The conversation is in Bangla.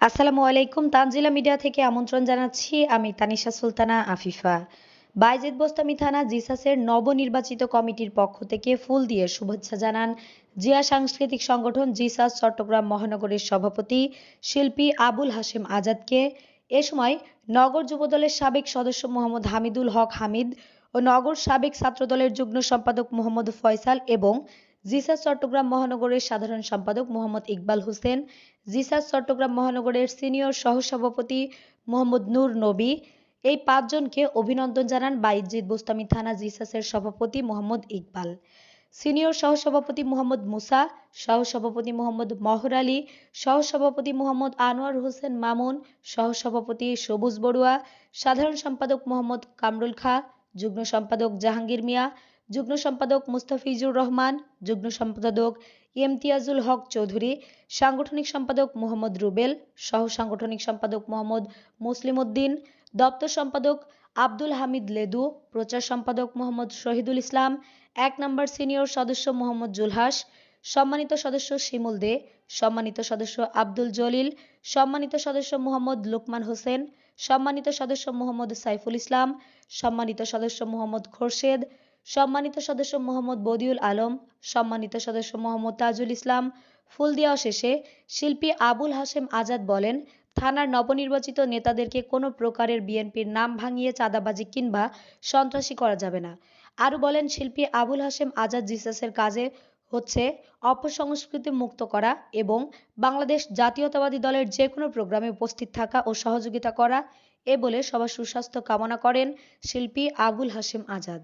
আসসালামু আলাইকুম, তানজিলা মিডিয়া থেকে আমন্ত্রণ জানাচ্ছি আমি তানিশা সুলতানা আফিফা। বাইজিদ বোস্তামি থানা জিসাসের নবনির্বাচিত কমিটির পক্ষ থেকে ফুল দিয়ে শুভেচ্ছা জানান জিয়া সাংস্কৃতিক সংগঠন জিসাস চট্টগ্রাম মহানগরের সভাপতি শিল্পী আবুল হাশেম আজাদকে। এ সময় নগর যুবদলের সাবেক সদস্য মোহাম্মদ হামিদুল হক হামিদ ও নগর সাবেক ছাত্রদলের যুগ্ম সম্পাদক মোহাম্মদ ফয়সাল এবং জিসাস চট্টগ্রাম মহানগরের সাধারণ সম্পাদক মোহাম্মদ ইকবাল হোসেন জিসাস চট্টগ্রাম মহানগরের সিনিয়র সহসভাপতি মোহাম্মদ নূর নবী, এই পাঁচজনকে অভিনন্দন জানান বাইজিদ বোস্তামি থানা জিসাসের সভাপতি মোহাম্মদ ইকবাল। সিনিয়র সহসভাপতি মোহাম্মদ মুসা, সহসভাপতি মোহাম্মদ মহর আলী, সহসভাপতি মোহাম্মদ আনোয়ার হোসেন মামুন, সহসভাপতি সবুজ বড়ুয়া, সাধারণ সম্পাদক মোহাম্মদ কামরুল খা, যুগ্ম সম্পাদক জাহাঙ্গীর মিয়া যুগ্ম সম্পাদক মুস্তাফিজুর রহমান, যুগ্ম সম্পাদক ইমতিয়াজুল হক চৌধুরী, সাংগঠনিক সম্পাদক মোহাম্মদ রুবেল, সহ সাংগঠনিক সম্পাদক মোহাম্মদ মুসলিম উদ্দিন দপ্তর সম্পাদক আব্দুল হামিদ লেদু, প্রচার সম্পাদক মোহাম্মদ শহীদুল ইসলাম, এক নম্বর সিনিয়র সদস্য মোহাম্মদ জুলহাস, সম্মানিত সদস্য শিমুল দে, সম্মানিত সদস্য আব্দুল জলিল, সম্মানিত সদস্য মোহাম্মদ লুকমান হোসেন, সম্মানিত সদস্য মোহাম্মদ সাইফুল ইসলাম, সম্মানিত সদস্য মোহাম্মদ খোরশেদ সম্মানিত সদস্য মোহাম্মদ বদিউল আলম, সম্মানিত সদস্য মোহাম্মদ তাজুল ইসলাম। ফুল দেওয়া শেষে শিল্পী আবুল হাশেম আজাদ বলেন, থানার নবনির্বাচিত নেতাদেরকে কোনো প্রকারের বিএনপির নাম ভাঙিয়ে চাঁদাবাজি কিংবা সন্ত্রাসী করা যাবে না। আরও বলেন, শিল্পী আবুল হাশেম আজাদ জিসাসের কাজে হচ্ছে অপসংস্কৃতি মুক্ত করা এবং বাংলাদেশ জাতীয়তাবাদী দলের যে কোনো প্রোগ্রামে উপস্থিত থাকা ও সহযোগিতা করা। এ বলে সবার সুস্বাস্থ্য কামনা করেন শিল্পী আবুল হাশেম আজাদ।